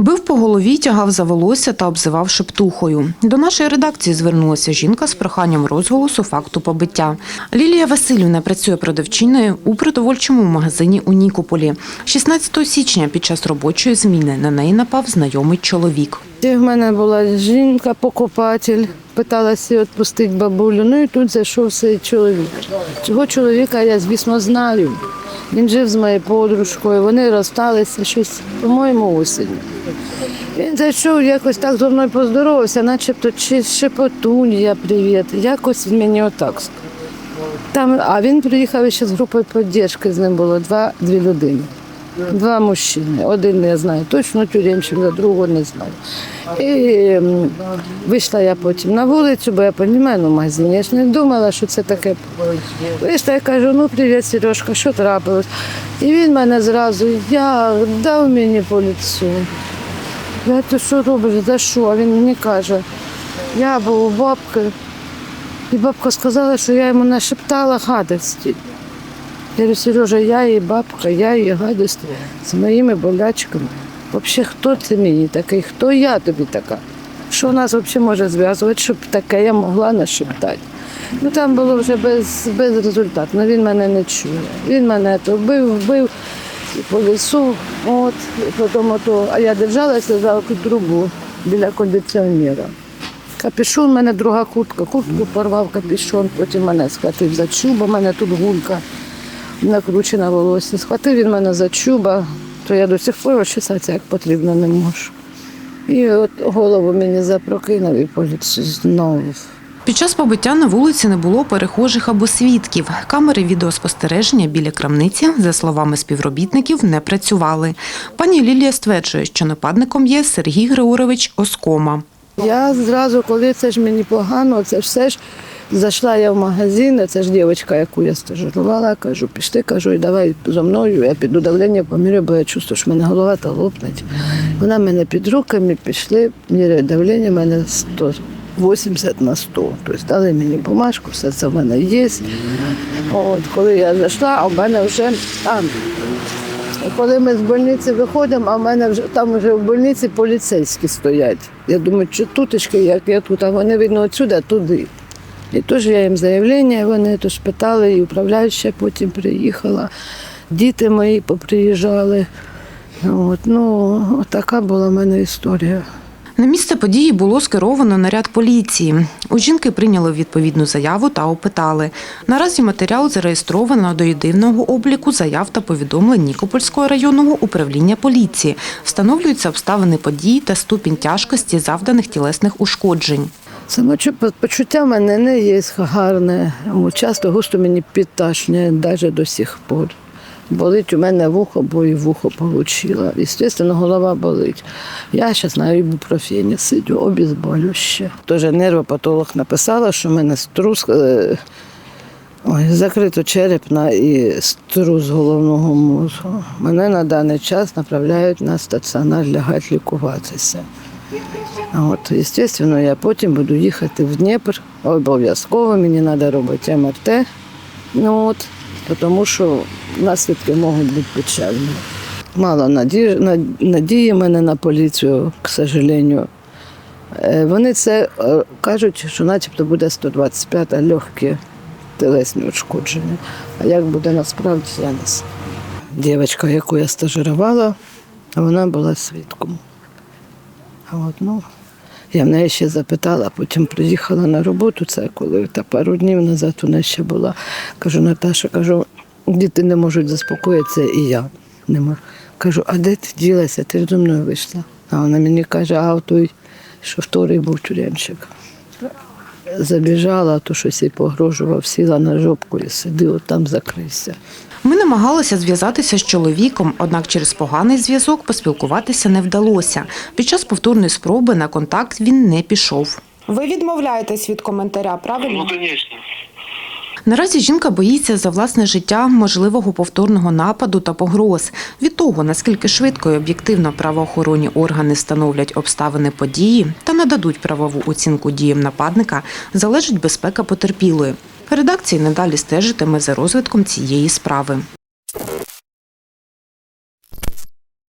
Бив по голові, тягав за волосся та обзивав шептухою. До нашої редакції звернулася жінка з проханням розголосу факту побиття. Лілія Васильівна працює продавчиною у продовольчому магазині у Нікополі. 16 січня під час робочої зміни на неї напав знайомий чоловік. В мене була жінка, покупатель, питалася відпустити бабулю. Ну і тут зайшов цей чоловік. Цього чоловіка я, звісно, знаю. Він жив з моєю подружкою, вони розсталися щось, по-моєму, осінь. Він зайшов, якось так зо мною поздоровався, начебто чи шепотунья, привіт. Якось він мені отак. Там, а він приїхав ще з групою підтримки, з ним було два, дві людини. Два мужчини. Один я знаю точно тюремщик, а другого не знаю. І вийшла я потім на вулицю, бо я розумію, ну в магазині. Я ж не думала, що це таке. Вийшла я кажу, ну привіт, Сережка, що трапилось? І він мене зразу, я дав мені по лицю. Я ти що робиш? За що? А він мені каже, я був у бабки, і бабка сказала, що я йому нашептала гадості. Я говорю, Сережа, я її бабка, я її гадость з моїми болячками. Взагалі, хто це мені такий? Хто я тобі така? Що нас взагалі може зв'язувати, щоб таке я могла нашептати? Ну там було вже без, без результату. Ну, він мене не чує. Він мене то бив, вбив і по лісу. От, і потім ото, а я держалася за трубу біля кондиціонера. Капюшон, у мене друга куртка, куртку порвав капюшон, потім мене схватив за чуб, у мене тут гулька накручена волосся. Схватив він мене за чуба, то я до сих пор розчесатися як потрібно не можу. І от голову мені запрокинув і поліцію знову. Під час побиття на вулиці не було перехожих або свідків. Камери відеоспостереження біля крамниці, за словами співробітників, не працювали. Пані Лілія стверджує, що нападником є Сергій Григорович Оскома. Я зразу, коли це ж мені погано, це все ж зайшла я в магазин, це ж дівчинка, яку я стажирувала, кажу, пішли, кажу, і давай зо мною, я піду давлення помірю, бо я чувствую, що в мене голова та лопнеть. Вона мене під руками пішли, міряють давлення, в мене 180 на 100. Тобто дали мені бумажку, все це в мене є. От, коли я зайшла, а в мене вже там. Коли ми з больниці виходимо, а в мене вже там вже в больниці поліцейські стоять. Я думаю, що тутечки, як я тут, а вони видно отсюди, туди. І теж я їм заявлення, вони теж питали, і управляюча потім приїхала, діти мої поприїжджали. От, ну, така була в мене історія. На місце події було скеровано наряд поліції. У жінки прийняли відповідну заяву та опитали. Наразі матеріал зареєстровано до єдиного обліку заяв та повідомлень Нікопольського районного управління поліції. Встановлюються обставини події та ступінь тяжкості завданих тілесних ушкоджень. Самопочуття в мене не є гарне. Часто густо мені підташне, навіть до сих пор. Болить у мене вухо, бо і вухо отримала. Звісно, голова болить. Я зараз на ібупрофені сидю, обізболюще. Теж нервопатолог написала, що в мене струс, е, ой, закрито черепна і струс головного мозку. Мене на даний час направляють на стаціонар лягати лікуватися. А От, звісно, я потім буду їхати в Дніпр. Обов'язково мені треба робити МРТ. Ну, от, тому що наслідки можуть бути печальні. Мало надії, надії мене на поліцію, к сожалению. Е, Вони це е, кажуть, що начебто буде 125 легкі телесні ушкодження. А як буде насправді, я не знаю. Дівчинка, яку я стажирувала, вона була свідком. А от, ну, я в неї ще запитала, потім приїхала на роботу, це коли та пару днів назад вона ще була. Кажу, Наташа, кажу, діти не можуть заспокоїтися, і я не можу. Кажу, а де ти ділася? Ти ж до мною вийшла. А вона мені каже, а той, що вторий був тюремщик. Забіжала, то щось їй погрожував, сіла на жопку і сиди, от там закрийся. Ми намагалися зв'язатися з чоловіком, однак через поганий зв'язок поспілкуватися не вдалося. Під час повторної спроби на контакт він не пішов. Ви відмовляєтесь від коментаря, правильно? Ну, конечно. Наразі жінка боїться за власне життя можливого повторного нападу та погроз. Від того, наскільки швидко і об'єктивно правоохоронні органи встановлять обставини події та нададуть правову оцінку діям нападника, залежить безпека потерпілої. Редакція надалі стежитиме за розвитком цієї справи.